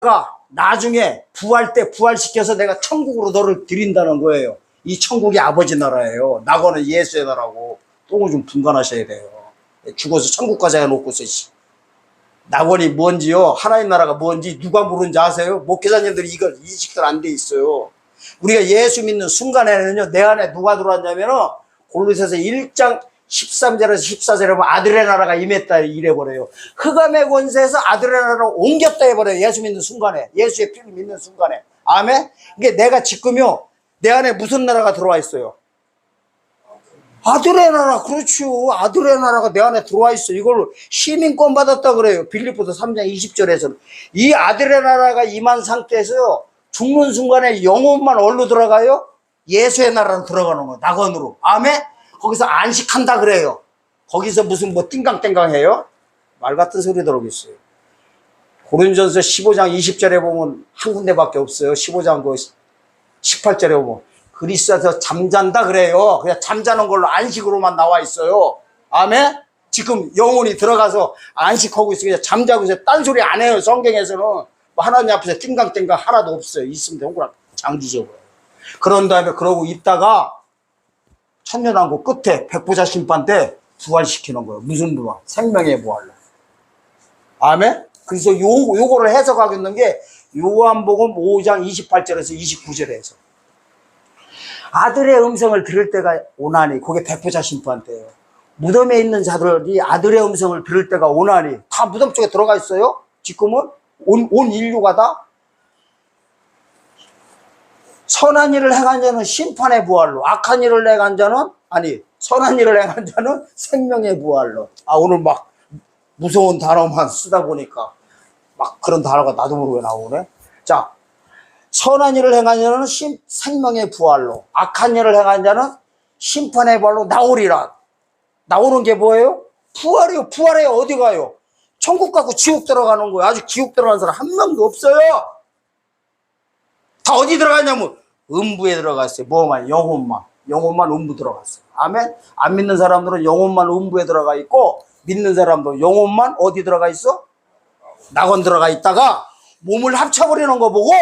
내가 나중에 부활 때 부활시켜서 내가 천국으로 너를 드린다는 거예요. 이 천국이 아버지 나라예요. 나거는 예수의 나라고 똥을 좀 분간하셔야 돼요. 죽어서 천국까지 해놓고서 씨. 낙원이 뭔지요? 하나님 나라가 뭔지 누가 모르는지 아세요? 목회자님들이 이걸 인식들 안 돼 있어요. 우리가 예수 믿는 순간에는요, 내 안에 누가 들어왔냐면은, 골로새서 1장 13절에서 14절에 보면 아들의 나라가 임했다 이래버려요. 흑암의 권세에서 아들의 나라로 옮겼다 해버려요. 예수 믿는 순간에. 예수의 피를 믿는 순간에. 아멘? 이게 내가 지금요, 내 안에 무슨 나라가 들어와 있어요? 아들의 나라, 그렇죠. 아들의 나라가 내 안에 들어와 있어. 이걸로 시민권 받았다 그래요. 빌립보서 3장 20절에서는. 이 아들의 나라가 임한 상태에서요, 죽는 순간에 영혼만 어디로 들어가요? 예수의 나라로 들어가는 거예요. 낙원으로. 아멘? 거기서 안식한다 그래요. 거기서 무슨 뭐 띵강띵강 해요? 말 같은 소리 들어오겠어요. 고린전서 15장 20절에 보면 한 군데밖에 없어요. 15장 그 18절에 보면 그리스도에서 잠잔다 그래요. 그냥 잠자는 걸로 안식으로만 나와 있어요. 아멘? 지금 영혼이 들어가서 안식하고. 그냥 잠자고 있어요. 딴소리 안 해요. 성경에서는 뭐 하나님 앞에서 띵강띵강 하나도 없어요. 있으면 되구나. 장지적으로. 그런 다음에 그러고 있다가 천년왕국 끝에 백보자 심판 때 부활시키는 거예요. 무슨 부활? 생명의 부활로. 아멘? 그래서 요, 요거를 해석하겠는 게 요한복음 5장 28절에서 29절에서 아들의 음성을 들을 때가 오나니 그게 백보자 심판 때예요. 무덤에 있는 자들이 아들의 음성을 들을 때가 오나니 다 무덤 쪽에 들어가 있어요. 지금은 온, 온 인류가 다 선한 일을 행한 자는 심판의 부활로 악한 일을 행한 자는 아니 선한 일을 행한 자는 생명의 부활로. 아 오늘 막 무서운 단어만 쓰다 보니까 막 그런 단어가 나도 모르게 나오네. 자 선한 일을 행한 자는 심- 생명의 부활로 악한 일을 행한 자는 심판의 부활로 나오리라. 나오는 게 뭐예요? 부활이요. 부활에 어디 가요? 천국 가고 지옥 들어가는 거예요. 아직 지옥 들어간 사람 한 명도 없어요 다 어디 들어갔냐면 음부에 들어갔어요. 뭐만 영혼만 영혼만 음부 들어갔어요. 아멘. 안 믿는 사람들은 영혼만 음부에 들어가 있고 믿는 사람도 영혼만 어디 들어가 있어? 낙원 들어가 있다가 몸을 합쳐버리는 거 보고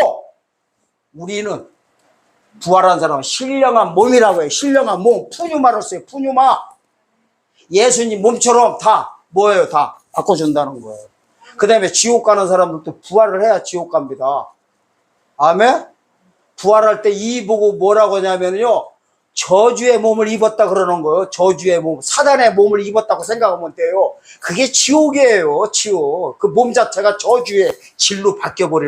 우리는 부활한 사람은 신령한 몸이라고 해요. 신령한 몸. 푸뉴마를 써요. 푸뉴마. 예수님 몸처럼 다 뭐예요? 다 바꿔준다는 거예요. 그 다음에 지옥 가는 사람들도 부활을 해야 지옥 갑니다. 아멘? 부활할 때 이 보고 뭐라고 하냐면요. 저주의 몸을 입었다 그러는 거예요. 저주의 몸. 사단의 몸을 입었다고 생각하면 돼요. 그게 지옥이에요. 지옥. 그 몸 자체가 저주의 질로 바뀌어버리는